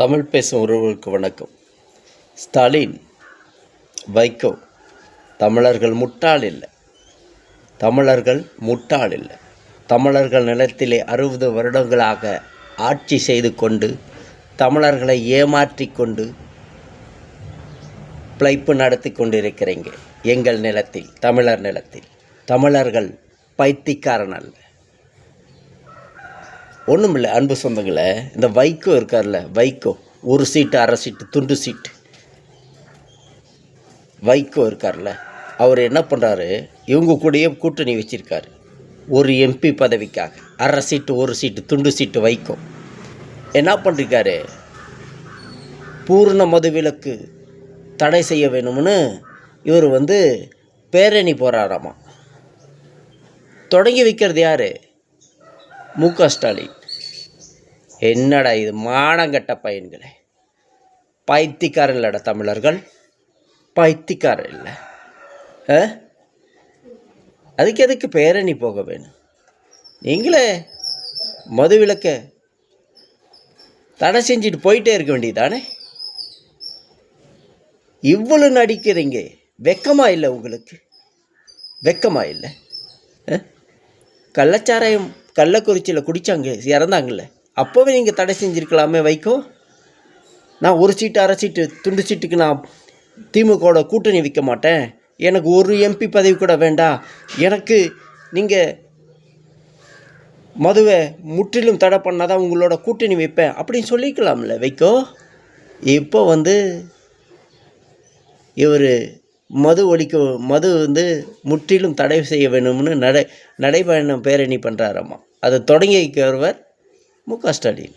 தமிழ் பேசும் உறவுகளுக்கு வணக்கம். ஸ்டாலின் வைகோ தமிழர்கள் முட்டாள் இல்லை. தமிழர்கள் முட்டாள் இல்லை. தமிழர்கள் நிலத்திலே அறுபது வருடங்களாக ஆட்சி செய்து கொண்டு தமிழர்களை ஏமாற்றி கொண்டு பிழைப்பு நடத்தி கொண்டிருக்கிறீங்க. எங்கள் நிலத்தில் தமிழர் நிலத்தில். தமிழர்கள் பைத்தியக்காரன் அல்ல. ஒன்றுமில்ல அன்பு சொந்தங்களை இந்த வைக்கோ இருக்கார்ல வைக்கோ ஒரு சீட்டு அரை சீட்டு துண்டு சீட்டு வைகோ இருக்கார்ல அவர் என்ன பண்ணுறாரு இவங்க கூடயே கூட்டணி வச்சுருக்காரு. ஒரு எம்பி பதவிக்காக அரை சீட்டு ஒரு சீட்டு துண்டு சீட்டு வைக்கோ என்ன பண்ணிருக்காரு பூர்ண மதுவிலக்கு தடை செய்ய வேணும்னு இவர் வந்து பேரணி போகிறாராமா தொடங்கி வைக்கிறது யார்? மு க ஸ்டாலின். என்னடா இது மானங்கட்ட பையன்களே? பைத்திக்காரன் இல்லைடா தமிழர்கள். பைத்தியக்காரன் இல்லை. ஆ? அதுக்கு எதுக்கு பேரணி போக வேணும்? நீங்களே மது விளக்க தடை செஞ்சுட்டு போயிட்டே இருக்க வேண்டியதானே இவ்வளவு நடிக்கிறீங்க. வெக்கமா இல்லை உங்களுக்கு? வெக்கமா இல்லை? ஆ? கள்ளச்சாராயம் கள்ளக்குறிச்சியில் குடித்தாங்க இறந்தாங்கல்ல? அப்போவே நீங்கள் தடை செஞ்சுருக்கலாமே வைக்கோ நான் ஒரு சீட்டு அரை சீட்டு துண்டு சீட்டுக்கு நான் திமுகவோட கூட்டணி வைக்க மாட்டேன். எனக்கு ஒரு எம்பி பதவி கூட வேண்டாம் எனக்கு நீங்கள் மதுவை முற்றிலும் தடை பண்ணால் தான் உங்களோட கூட்டணி வைப்பேன். அப்படின்னு சொல்லிக்கலாம்ல வைக்கோ இப்போ வந்து இவர் மது ஒழிக்க மது வந்து முற்றிலும் தடை செய்ய வேணும்னு நடை நடைபயணம் பேரணி பண்ணுறாராம்மா அதை தொடங்கி வைக்கிறவர் மு க ஸ்டாலின்.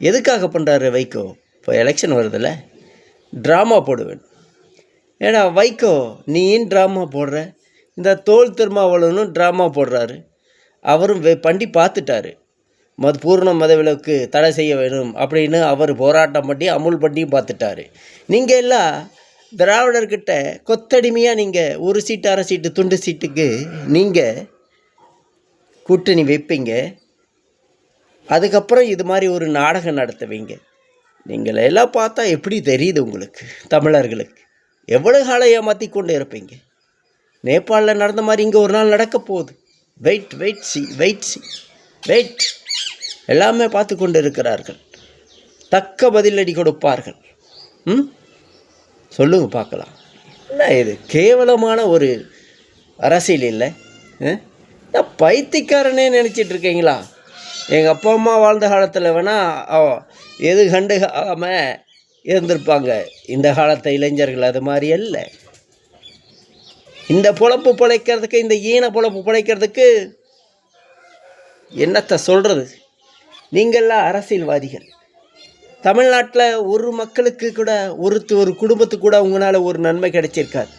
எதுக்காக பண்ணுறாரு வைகோ? இப்போ எலெக்ஷன் வருதுல்ல ட்ராமா போடுவேன். ஏன்னா வைகோ நீ ஏன் ட்ராமா போடுற? இந்த தோல் திருமாவளவனும் ட்ராமா போடுறாரு. அவரும் வெ பண்ணி பார்த்துட்டாரு. மது பூர்ண மதவிலக்கு தடை செய்ய வேணும் அப்படின்னு அவர் போராட்டம் பண்ணி அமுல் பண்ணியும் பார்த்துட்டாரு. நீங்கள் எல்லாம் திராவிடர்கிட்ட கொத்தடிமையாக நீங்கள் ஒரு சீட்டு அரை சீட்டு துண்டு சீட்டுக்கு நீங்கள் கூட்டணி வைப்பீங்க. அதுக்கப்புறம் இது மாதிரி ஒரு நாடகம் நடத்துவீங்க. நீங்கள் எல்லாம் பார்த்தா எப்படி தெரியுது உங்களுக்கு தமிழர்களுக்கு? எவ்வளோ காலம் ஏமாற்றி கொண்டு இருப்பீங்க? நேபாளில் நடந்த மாதிரி இங்கே ஒரு நாள் நடக்க போகுது. Wait wait see wait see wait எல்லாமே பார்த்து கொண்டு இருக்கிறார்கள் தக்க பதிலடி கொடுப்பார்கள். ம்? சொல்லுங்க பார்க்கலாம். என்ன இது? கேவலமான ஒரு அரசியல் இல்லை? பைத்திக்காரனே நான் பைத்தியக்காரனே நினச்சிட்டு இருக்கீங்களா? எங்கள் அப்பா அம்மா வாழ்ந்த காலத்தில் வேணால் எது கண்டுக்காமல் இருந்திருப்பாங்க. இந்த காலத்து இளைஞர்கள் அது மாதிரி அல்ல. இந்த பொழப்பு பிழைக்கிறதுக்கு இந்த ஈன பொழப்பு பிழைக்கிறதுக்கு என்னத்தை சொல்கிறது நீங்கள்லாம் அரசியல்வாதிகள். தமிழ்நாட்டில் ஒரு மக்களுக்கு கூட ஒரு ஒரு குடும்பத்துக்கு கூட உங்களால் ஒரு நன்மை கிடைச்சிருக்காது.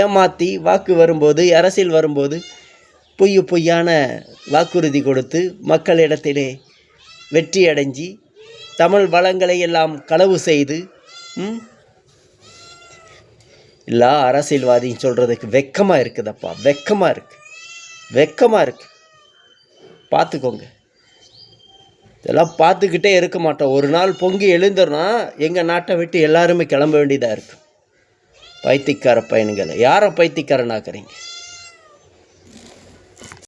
ஏமாற்றி வாக்கு வரும்போது அரசியல் வரும்போது பொய் பொய்யான வாக்குறுதி கொடுத்து மக்களிடத்திலே வெற்றி அடைஞ்சி தமிழ் வளங்களை எல்லாம் களவு செய்து எல்லா அரசியல்வாதியும் சொல்கிறதுக்கு வெக்கமாக இருக்குதப்பா. வெக்கமாக இருக்கு. வெக்கமாக இருக்கு. பார்த்துக்கோங்க. இதெல்லாம் பார்த்துக்கிட்டே இருக்க மாட்டோம். ஒரு நாள் பொங்கி எழுந்தோன்னா எங்கள் நாட்டை விட்டு எல்லாருமே கிளம்ப வேண்டியதாக இருக்கும். பைத்தியக்கார பையனுங்களை யாரை பைத்தியக்காரனாக்குறீங்க?